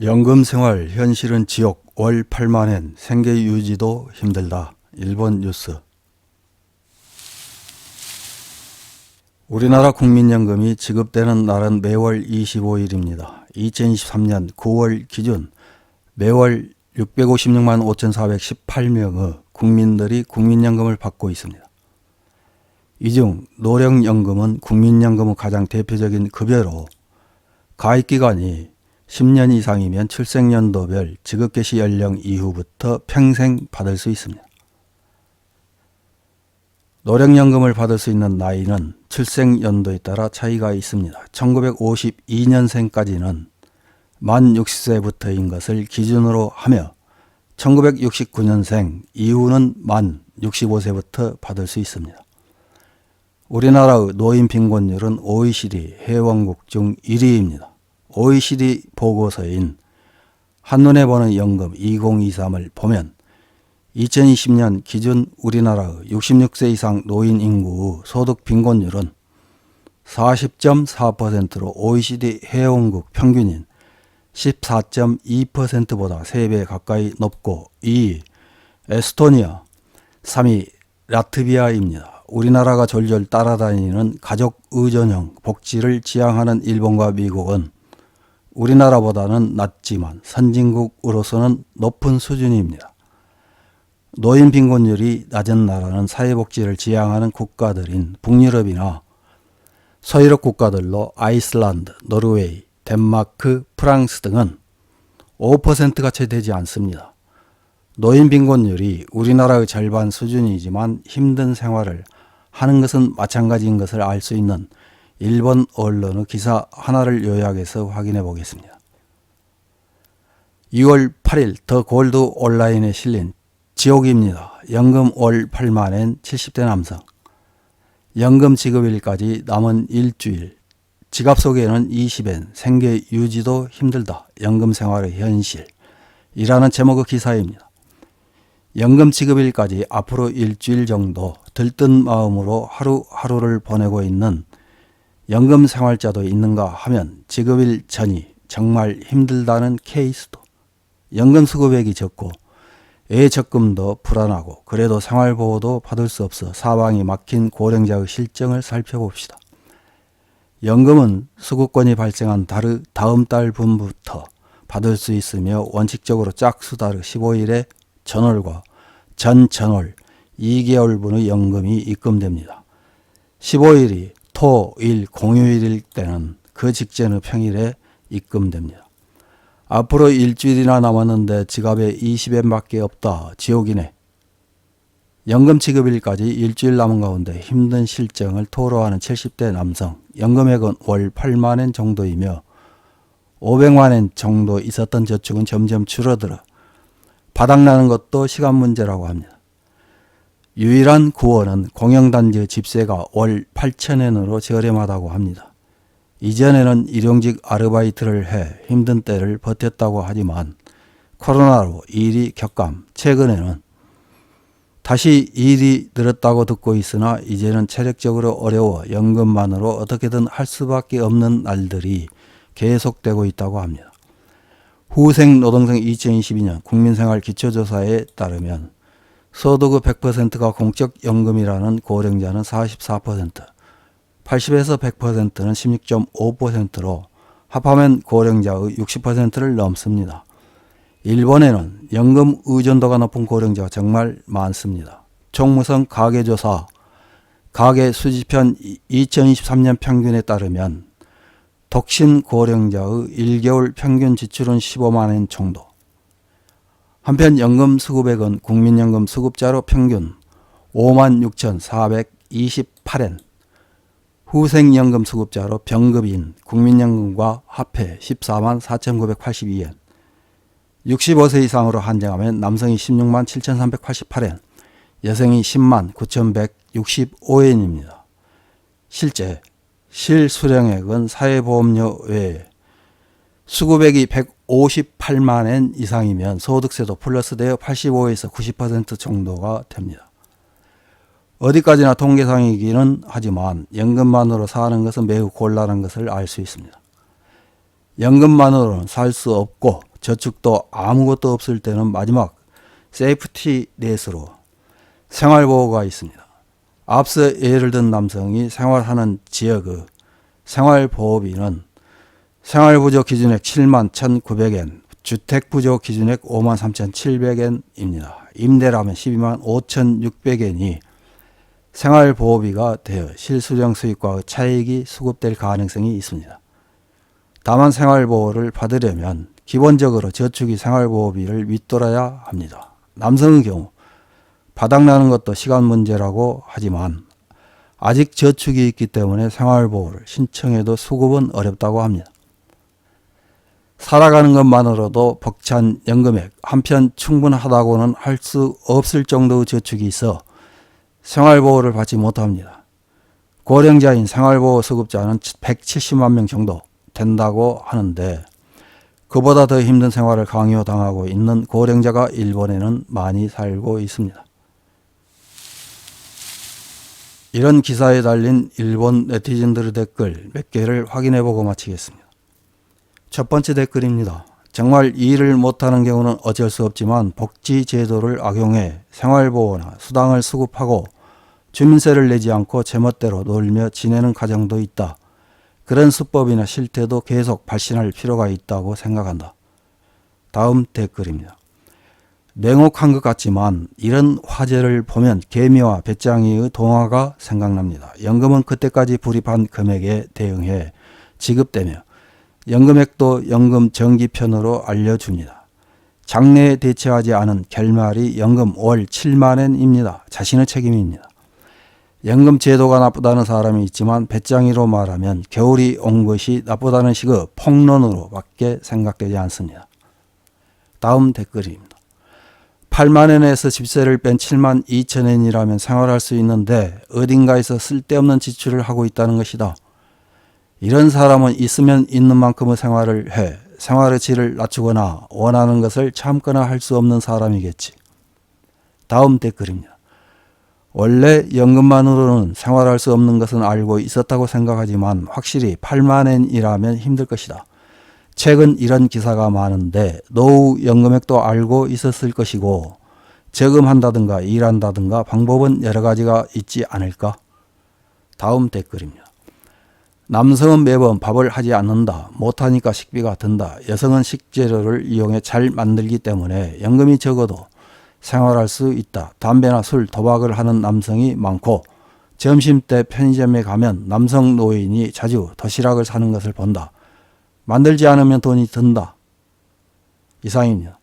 연금 생활 현실은 지옥 월 8만엔 생계 유지도 힘들다. 일본 뉴스. 우리나라 국민연금이 지급되는 날은 매월 25일입니다. 2023년 9월 기준 매월 656만 5,418명의 국민들이 국민연금을 받고 있습니다. 이 중 노령연금은 국민연금의 가장 대표적인 급여로 가입기간이 10년 이상이면 출생연도별 지급 개시 연령 이후부터 평생 받을 수 있습니다. 노령연금을 받을 수 있는 나이는 출생연도에 따라 차이가 있습니다. 1952년생까지는 만 60세부터인 것을 기준으로 하며 1969년생 이후는 만 65세부터 받을 수 있습니다. 우리나라의 노인 빈곤율은 OECD 회원국 중 1위입니다. OECD 보고서인 한눈에 보는 연금 2023을 보면 2020년 기준 우리나라의 66세 이상 노인 인구의 소득 빈곤율은 40.4%로 OECD 회원국 평균인 14.2%보다 3배 가까이 높고 2위 에스토니아, 3위 라트비아입니다. 우리나라가 졸졸 따라다니는 가족 의존형 복지를 지향하는 일본과 미국은 우리나라보다는 낮지만 선진국으로서는 높은 수준입니다. 노인 빈곤율이 낮은 나라는 사회복지를 지향하는 국가들인 북유럽이나 서유럽 국가들로 아이슬란드, 노르웨이, 덴마크, 프랑스 등은 5%가 채 되지 않습니다. 노인 빈곤율이 우리나라의 절반 수준이지만 힘든 생활을 하는 것은 마찬가지인 것을 알 수 있는 일본 언론의 기사 하나를 요약해서 확인해 보겠습니다. 2월 8일 더 골드 온라인에 실린 지옥입니다. 연금 월 8만엔 70대 남성. 연금 지급일까지 남은 일주일. 지갑 속에는 20엔 생계 유지도 힘들다. 연금 생활의 현실. 이라는 제목의 기사입니다. 연금 지급일까지 앞으로 일주일 정도 들뜬 마음으로 하루하루를 보내고 있는 연금 생활자도 있는가 하면 지급일 전이 정말 힘들다는 케이스도 연금 수급액이 적고 애 적금도 불안하고 그래도 생활보호도 받을 수 없어 사방이 막힌 고령자의 실정을 살펴봅시다. 연금은 수급권이 발생한 다음 달 분부터 받을 수 있으며 원칙적으로 짝수달 15일에 전월과 전전월 2개월분의 연금이 입금됩니다. 15일이 토, 일, 공휴일일 때는 그 직전의 평일에 입금됩니다. 앞으로 일주일이나 남았는데 지갑에 20엔밖에 없다. 지옥이네. 연금 지급일까지 일주일 남은 가운데 힘든 실정을 토로하는 70대 남성. 연금액은 월 8만엔 정도이며 500만엔 정도 있었던 저축은 점점 줄어들어 바닥나는 것도 시간 문제라고 합니다. 유일한 구원은 공영단지 집세가 월 8천엔으로 저렴하다고 합니다. 이전에는 일용직 아르바이트를 해 힘든 때를 버텼다고 하지만 코로나로 일이 격감, 최근에는 다시 일이 늘었다고 듣고 있으나 이제는 체력적으로 어려워 연금만으로 어떻게든 할 수밖에 없는 날들이 계속되고 있다고 합니다. 후생 노동생 2022년 국민생활 기초조사에 따르면 소득의 100%가 공적연금이라는 고령자는 44%, 80에서 100%는 16.5%로 합하면 고령자의 60%를 넘습니다. 일본에는 연금 의존도가 높은 고령자가 정말 많습니다. 총무성 가계조사 가계 수지편 2023년 평균에 따르면 독신 고령자의 1개월 평균 지출은 15만 원 정도, 한편 연금 수급액은 국민연금 수급자로 평균 56,428엔, 후생연금 수급자로 병급인 국민연금과 합해 14만 4,982엔, 65세 이상으로 한정하면 남성이 16만 7,388엔, 여성이 10만 9,165엔입니다. 실제 실수령액은 사회보험료 외에 수급액이 158만 엔 이상이면 소득세도 플러스되어 85에서 90% 정도가 됩니다. 어디까지나 통계상이기는 하지만 연금만으로 사는 것은 매우 곤란한 것을 알 수 있습니다. 연금만으로는 살 수 없고 저축도 아무것도 없을 때는 마지막 세이프티 넷으로 생활보호가 있습니다. 앞서 예를 든 남성이 생활하는 지역의 생활보호비는 생활부조 기준액 7만 1,900엔, 주택부조 기준액 5만 3,700엔입니다. 임대라면 12만 5,600엔이 생활보호비가 되어 실수령 수익과의 차익이 수급될 가능성이 있습니다. 다만 생활보호를 받으려면 기본적으로 저축이 생활보호비를 윗돌아야 합니다. 남성의 경우 바닥나는 것도 시간 문제라고 하지만 아직 저축이 있기 때문에 생활보호를 신청해도 수급은 어렵다고 합니다. 살아가는 것만으로도 벅찬 연금액 한편 충분하다고는 할 수 없을 정도의 저축이 있어 생활보호를 받지 못합니다. 고령자인 생활보호 수급자는 170만 명 정도 된다고 하는데 그보다 더 힘든 생활을 강요당하고 있는 고령자가 일본에는 많이 살고 있습니다. 이런 기사에 달린 일본 네티즌들의 댓글 몇 개를 확인해 보고 마치겠습니다. 첫 번째 댓글입니다. 정말 일을 못하는 경우는 어쩔 수 없지만 복지 제도를 악용해 생활보호나 수당을 수급하고 주민세를 내지 않고 제멋대로 놀며 지내는 가정도 있다. 그런 수법이나 실태도 계속 발신할 필요가 있다고 생각한다. 다음 댓글입니다. 냉혹한 것 같지만 이런 화제를 보면 개미와 배짱이의 동화가 생각납니다. 연금은 그때까지 불입한 금액에 대응해 지급되며 연금액도 연금 정기편으로 알려줍니다. 장래에 대처하지 않은 결말이 연금 월 7만엔입니다. 자신의 책임입니다. 연금 제도가 나쁘다는 사람이 있지만 배짱이로 말하면 겨울이 온 것이 나쁘다는 식의 폭론으로밖에 생각되지 않습니다. 다음 댓글입니다. 8만엔에서 집세를 뺀 7만 2천엔이라면 생활할 수 있는데 어딘가에서 쓸데없는 지출을 하고 있다는 것이다. 이런 사람은 있으면 있는 만큼의 생활을 해 생활의 질을 낮추거나 원하는 것을 참거나 할 수 없는 사람이겠지. 다음 댓글입니다. 원래 연금만으로는 생활할 수 없는 것은 알고 있었다고 생각하지만 확실히 8만엔이라면 힘들 것이다. 최근 이런 기사가 많은데 노후 연금액도 알고 있었을 것이고 저금한다든가 일한다든가 방법은 여러 가지가 있지 않을까? 다음 댓글입니다. 남성은 매번 밥을 하지 않는다. 못하니까 식비가 든다. 여성은 식재료를 이용해 잘 만들기 때문에 연금이 적어도 생활할 수 있다. 담배나 술, 도박을 하는 남성이 많고 점심 때 편의점에 가면 남성 노인이 자주 도시락을 사는 것을 본다. 만들지 않으면 돈이 든다. 이상입니다.